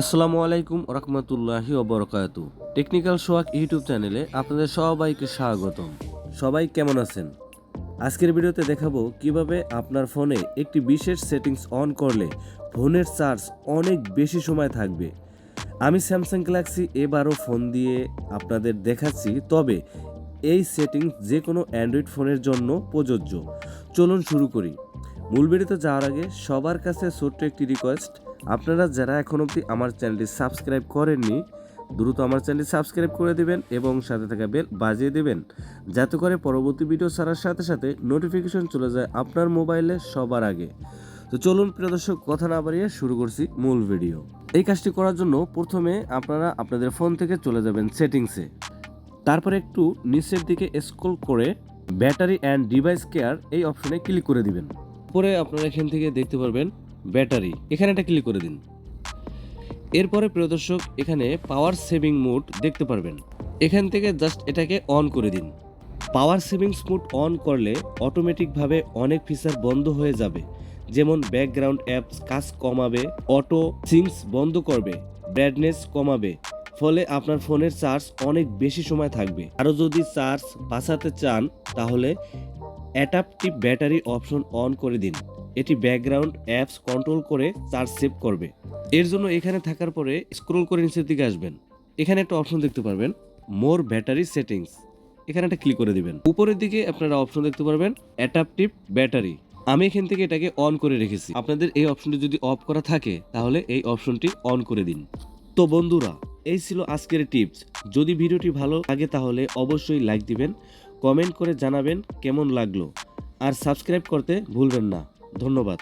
আসসালামু আলাইকুম রহমতুল্লাহি ওবরকাত টেকনিক্যাল সোয়াক ইউটিউব চ্যানেলে আপনাদের সবাইকে স্বাগতম। সবাই কেমন আছেন? আজকের ভিডিওতে দেখাবো কীভাবে আপনার ফোনে একটি বিশেষ সেটিংস অন করলে ফোনের চার্জ অনেক বেশি সময় থাকবে। আমি স্যামসাং গ্যালাক্সি এবারও ফোন দিয়ে আপনাদের দেখাচ্ছি, তবে এই সেটিংস যে কোনো অ্যান্ড্রয়েড ফোনের জন্য প্রযোজ্য। চলুন শুরু করি। মূল ভিডিওতে যাওয়ার আগে সবার কাছে ছোট্ট একটি রিকোয়েস্ট আপনারা যারা এখন অবধি আমার চ্যানেলটি সাবস্ক্রাইব করেননি, দ্রুত আমার চ্যানেলটি সাবস্ক্রাইব করে দিবেন এবং সাথে থাকা বেল বাজিয়ে দিবেন, যাতে করে পরবর্তী ভিডিও ছাড়ার সাথে সাথে নোটিফিকেশন চলে যায় আপনার মোবাইলে সবার আগে। তো চলুন প্রিয় দর্শক, কথা না বাড়িয়ে শুরু করছি মূল ভিডিও। এই কাজটি করার জন্য প্রথমে আপনারা আপনাদের ফোন থেকে চলে যাবেন সেটিংসে। তারপরে একটু নিচের দিকে স্ক্রল করে ব্যাটারি অ্যান্ড ডিভাইস কেয়ার এই অপশনে ক্লিক করে দিবেন। পরে আপনারা এখান থেকে দেখতে পারবেন ব্যাটারি, এখানে এটা ক্লিক করে দিন। এরপরে প্রিয় দর্শক, এখানে পাওয়ার সেভিং মোড দেখতে পারবেন। এখান থেকে জাস্ট এটাকে অন করে দিন। পাওয়ার সেভিংস মোড অন করলে অটোমেটিকভাবে অনেক ফিচার বন্ধ হয়ে যাবে। যেমন ব্যাকগ্রাউন্ড অ্যাপস কাজ কমাবে অটো সিংস বন্ধ করবে ব্রাইটনেস কমাবে, ফলে আপনার ফোনের চার্জ অনেক বেশি সময় থাকবে। আরও যদি চার্জ বাঁচাতে চান, তাহলে অ্যাডাপটিভ ব্যাটারি অপশন অন করে দিন। এটি ব্যাকগ্রাউন্ড অ্যাপস কন্ট্রোল করে চার্জ সেভ করবে। এর জন্য এখানে থাকার পরে স্ক্রল করে নিচের দিকে আসবেন। এখানে একটা অপশন দেখতে পারবেন মোর ব্যাটারি সেটিংস এখানে একটা ক্লিক করে দিবেন। উপরের দিকে আপনারা অপশন দেখতে পারবেন অ্যাডাপটিভ ব্যাটারি আমি এখান থেকে এটাকে অন করে রেখেছি। আপনাদের এই অপশনটি যদি অফ করা থাকে, তাহলে এই অপশনটি অন করে দিন। তো বন্ধুরা, এই ছিল আজকের টিপস যদি ভিডিওটি ভালো লাগে, তাহলে অবশ্যই লাইক দিবেন কমেন্ট করে জানাবেন কেমন লাগল। আর সাবস্ক্রাইব করতে ভুলবেন না। ধন্যবাদ।